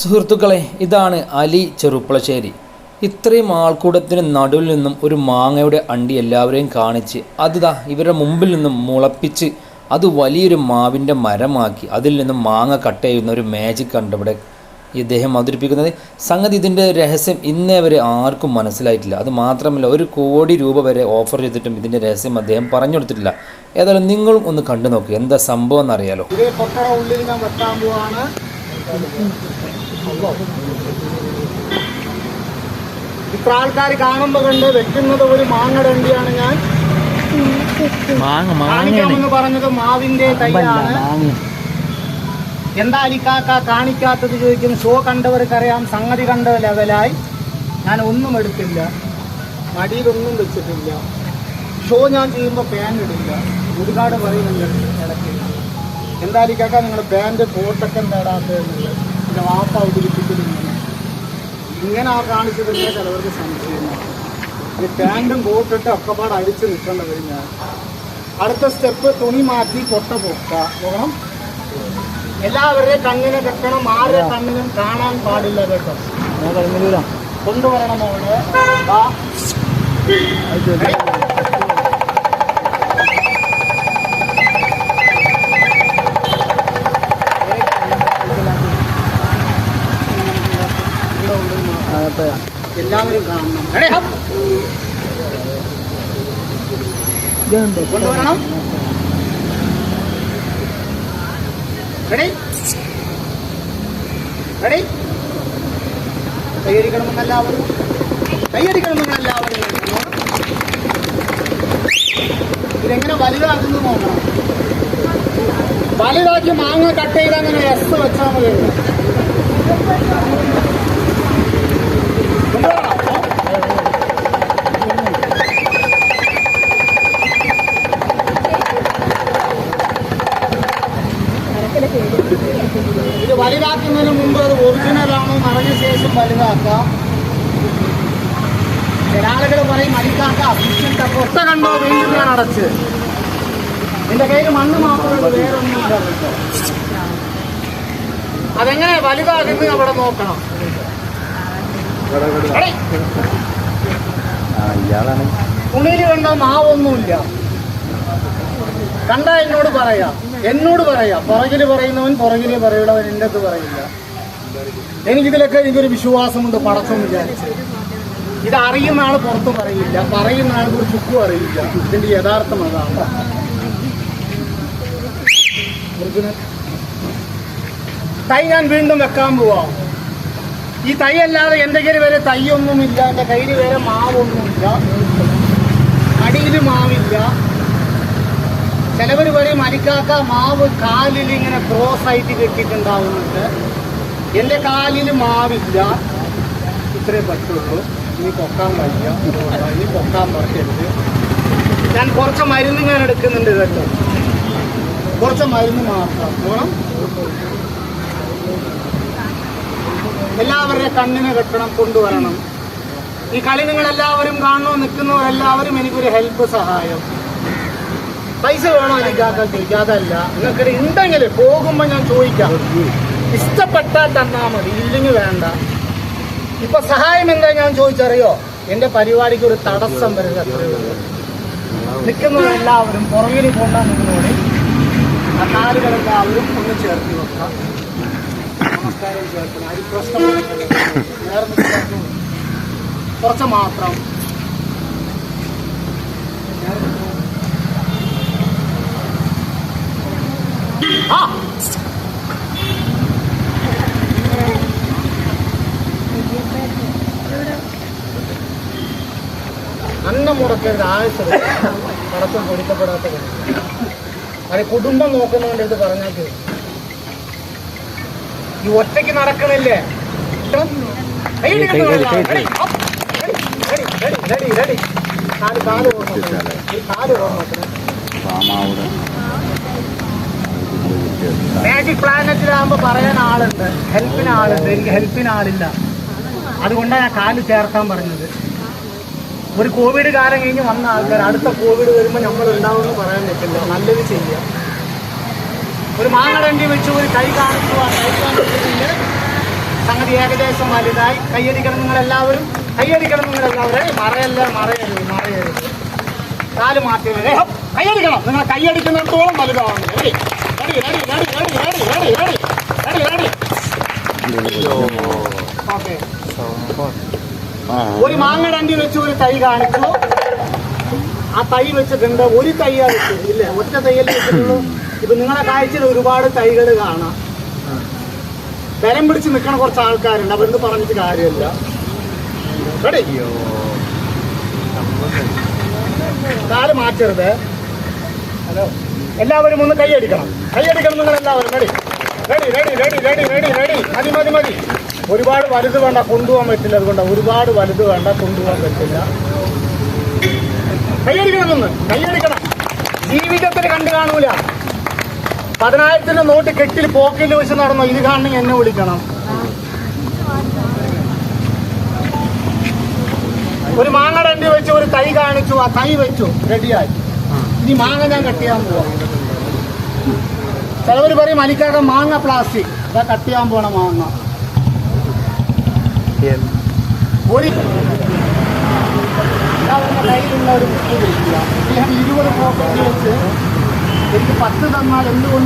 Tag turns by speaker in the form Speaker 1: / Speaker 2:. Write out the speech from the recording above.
Speaker 1: സുഹൃത്തുക്കളെ ഇതാണ് അലി ചെറുപ്പളശ്ശേരി. ഇത്രയും ആൾക്കൂടത്തിന് നടുവിൽ നിന്നും ഒരു മാങ്ങയുടെ അണ്ടി എല്ലാവരെയും കാണിച്ച് അതിതാ ഇവരുടെ മുമ്പിൽ നിന്നും മുളപ്പിച്ച് അത് വലിയൊരു മാവിന്റെ മരമാക്കി അതിൽ നിന്നും മാങ്ങ കട്ട് ചെയ്യുന്ന ഒരു മാജിക് കണ്ട് ഇവിടെ ഇദ്ദേഹം അവതരിപ്പിക്കുന്നത്. സംഗതി ഇതിന്റെ രഹസ്യം ഇന്നേ വരെ ആർക്കും മനസ്സിലായിട്ടില്ല. അത് മാത്രമല്ല ഒരു കോടി രൂപ വരെ ഓഫർ ചെയ്തിട്ടും ഇതിന്റെ രഹസ്യം അദ്ദേഹം പറഞ്ഞു കൊടുത്തിട്ടില്ല. ഏതായാലും നിങ്ങളും ഒന്ന് കണ്ടു നോക്കുക എന്താ സംഭവം എന്നറിയാലോ.
Speaker 2: ഉള്ളിൽ ഇത്ര ആൾക്കാർ കാണുമ്പോ കണ്ട് വെക്കുന്നത് ഒരു ഞാൻ.
Speaker 1: മാങ്ങ
Speaker 2: കാണിക്കാമെന്ന് പറഞ്ഞത് മാവിന്റെ തൈയാണ്. എന്താ അലിക്കാക്ക കാണിക്കാത്തത് ചോദിക്കും ഷോ കണ്ടവർക്കറിയാം സംഗതി കണ്ട ലെവലായി. ഞാൻ ഒന്നും എടുത്തില്ല. മടിയിലൊന്നും വെച്ചിട്ടില്ല. ഷോ ഞാൻ ചെയ്യുമ്പോൾ പാന്റ് ഇടില്ല. ഒരുപാട് പറയുന്നുണ്ട് ഇടയ്ക്ക്. എന്താ അലിക്കാക്ക നിങ്ങളുടെ പാന്റ് കോട്ടൊക്കെ എന്താടാത്തതെന്നുള്ളത് എന്റെ വാപ്പ അവതരിപ്പിക്കുന്നില്ല. ഇങ്ങനെ ആ കാണിച്ചതിന്റെ ചിലവർക്ക് സംശയമാണ് ഈ പാന്റും കോട്ടിട്ട് ഒക്കെപ്പാട് അടിച്ച് നിൽക്കേണ്ട ഞാൻ അടുത്ത സ്റ്റെപ്പ് തുണി മാറ്റി കൊട്ട പൊക്ക. നോക്കണം എല്ലാവരുടെയും കണ്ണിനെ കെട്ടണം. ആരുടെ കണ്ണിനും കാണാൻ പാടില്ല കേട്ടോ. കൊണ്ടുവരണം അവിടെ കൊണ്ടുവരണം റെഡി റെഡി കൈയടിക്കണമെന്ന് എല്ലാവരും കൈയടിക്കണമെന്ന് എല്ലാവരും ഇതെങ്ങനെ വലുതാക്കുന്നു നോക്കണം വലുതാക്കി മാങ്ങ കട്ട് ചെയ്ത് അങ്ങനെ എസ് വെച്ചാൽ മതി ഇത് വലുതാക്കുന്നതിന് മുമ്പ് അത് ഒറിജിനലാണോ നടഞ്ഞ ശേഷം വലുതാക്കാം. ചില ആളുകൾ പറയും അടിക്കാക്കാം കൊട്ട കണ്ടോ വീണ്ടും ഞാൻ അടച്ച്. എന്റെ കയ്യിൽ മണ്ണ് മാത്രമേ വേറൊന്നും ഇല്ല അതെങ്ങനെ വലുതാകുന്നത് അവിടെ നോക്കണം. ഉള്ളിൽ കണ്ട മാവൊന്നുമില്ല. കണ്ട എന്നോട് പറയാ. എന്നോട് പറയാ. പുറകിൽ പറയുന്നവൻ പുറകിൽ പറയുന്നവൻ എന്റെ അത് പറയില്ല. എനിക്കിതിലൊക്കെ എനിക്കൊരു വിശ്വാസമുണ്ട് പടക്കം വിചാരിച്ച്. ഇത് അറിയുന്ന ആൾ പുറത്ത് പറയില്ല. പറയുന്ന ആൾക്ക് ഒരു ചുക്കും അറിയില്ല. ഇതിന്റെ യഥാർത്ഥം അതാണ്. തൈ ഞാൻ വീണ്ടും വെക്കാൻ പോവാ. ഈ തൈ അല്ലാതെ എന്റെ കയ്യിൽ വരെ തൈയൊന്നുമില്ല. എന്റെ കയ്യിൽ വരെ മാവൊന്നുമില്ല. അടിയിൽ മാവില്ല. ചിലവർ പറയും അരിക്കാക്ക മാവ് കാലിൽ ഇങ്ങനെ ക്രോസ് ആയിട്ട് കെട്ടിയിട്ടുണ്ടാവുന്നുണ്ട്. എന്റെ കാലിൽ മാവില്ല. ഇത്രേ പറ്റുള്ളൂ. ഇനി പൊക്കാൻ വയ്യ. ഇനി പൊക്കാൻ പറ്റരുത് ഞാൻ കുറച്ച് മരുന്ന് ഞാൻ എടുക്കുന്നുണ്ട് കേട്ടോ. കുറച്ച് മരുന്ന് മാത്രം. വേണം എല്ലാവരുടെ കണ്ണിനെ കെട്ടണം കൊണ്ടുവരണം. ഈ കളി നിങ്ങൾ എല്ലാവരും കാണണോ നിൽക്കുന്നവരെല്ലാവരും എനിക്കൊരു ഹെൽപ്പ് സഹായം. പൈസ വേണോ എനിക്കാക്കാൻ ചോദിക്കാം അതല്ല. നിങ്ങൾക്ക് ഉണ്ടെങ്കിൽ പോകുമ്പോൾ ഞാൻ ചോദിക്കാം. ഇഷ്ടപ്പെട്ടാൽ തന്നാൽ മതി ഇല്ലെങ്കിൽ വേണ്ട. ഇപ്പൊ സഹായം എന്താ ഞാൻ ചോദിച്ചറിയോ? എന്റെ പരിപാടിക്ക് ഒരു തടസ്സം വരുന്നത് അത്രയേ എല്ലാവരും പുറകിൽ കൊണ്ടാ നിങ്ങളോട് കാലുകളെല്ലാവരും ഒന്ന് ചേർത്ത് വെക്കാം. നമസ്കാരം ചേർക്കണം. കുറച്ച് മാത്രം ആ അന്നം മുടക്കരുത് ആവശ്യം പടക്കം പൊടിക്കപ്പെടാത്ത കാര്യം. അത് കുടുംബം നോക്കുന്നതുകൊണ്ട് ഇത് പറഞ്ഞാൽ ഈ ഒറ്റയ്ക്ക് നടക്കണില്ലേ. കാൽ കാൽ ഓർമ്മ കാൽ ഓർമ്മ. മാജിക് പ്ലാനറ്റിലാകുമ്പോ പറയാൻ ആളുണ്ട്. ഹെൽപ്പിന് ആളുണ്ട്. എനിക്ക് ഹെൽപ്പിന് ആളില്ല. അതുകൊണ്ടാണ് ഞാൻ കാൽ ചേർക്കാൻ പറഞ്ഞത്. ഒരു കോവിഡ് കാലം കഴിഞ്ഞ് വന്ന ആൾക്കാർ അടുത്ത കോവിഡ് വരുമ്പോൾ നമ്മൾ ഉണ്ടാവുമെന്ന് പറയാൻ പറ്റില്ല. നല്ലത് ചെയ്യാം. ഒരു മാങ്ങടണ്ടി വെച്ച് ഒരു കൈ കാണിച്ചു കൈ സംഗതി ഏകദേശം വലുതായി. കയ്യടിക്കണം നിങ്ങൾ എല്ലാവരും കയ്യടിക്കണം ഏയ് മറയല്ല മറയരുത് മറയരുത്. കാൽ മാറ്റി കയ്യടിക്കണം നിങ്ങൾ കയ്യടിക്കുന്നിടത്തോളം വലുതാവുന്നു ഒരു മാങ്ങടണ്ടി വെച്ച് ഒരു തൈ കാണിച്ചു ആ തൈ വെച്ചിട്ടുണ്ട്. ഒരു തൈ വെച്ചത് ഇല്ല ഒറ്റ തൈയല്ലേ വെച്ചിട്ടുള്ളൂ ഇപ്പൊ നിങ്ങളെ കാഴ്ചയിൽ ഒരുപാട് തൈകൾ കാണാം. ബലം പിടിച്ച് നിൽക്കണ കുറച്ച് ആൾക്കാരുണ്ട്. അവരെന്ത് പറഞ്ഞിട്ട് കാര്യമില്ല. കാൽ മാറ്റരുത്. ഹലോ എല്ലാവരും ഒന്ന് കൈയടിക്കണം കൈയടിക്കണം നിങ്ങൾ എല്ലാവരും. Ready ready ready ready ready ready ready മതി മതി മതി. ഒരുപാട് വലുത് വേണ്ട കൊണ്ടുപോകാൻ പറ്റില്ല അതുകൊണ്ട് ഒരുപാട് വലുത് വേണ്ട കൊണ്ടുപോകാൻ പറ്റില്ല. കൈയടിക്കണം ഒന്ന്. കൈയടിക്കണം ജീവിതത്തിൽ കണ്ടു കാണൂല. പതിനായിരത്തിന്റെ നോട്ട് കെട്ടിൽ പോക്കറ്റിൽ വെച്ച് നടന്നു? ഇത് കാണണമെങ്കിൽ എന്നെ വിളിക്കണം. ഒരു മാങ്ങ വെച്ചു വെച്ച് ഒരു തൈ കാണിച്ചു ആ തൈ വെച്ചു. റെഡിയായി ഇനി മാങ്ങ ഞാൻ കട്ട് ചെയ്യാൻ പോവാം. ചിലവർ പറയും അലിക്കാക്ക മാങ്ങ പ്ലാസ്റ്റിക് അതാ കട്ട് ചെയ്യാൻ പോണ മാങ്ങ. ഒരു കയ്യിലുള്ള ഒരു ബുക്ക് ഇദ്ദേഹം ഇരുപത് പോക്കറ്റ് വെച്ച് എനിക്ക് പത്ത് തന്നാൽ എന്തുകൊണ്ട്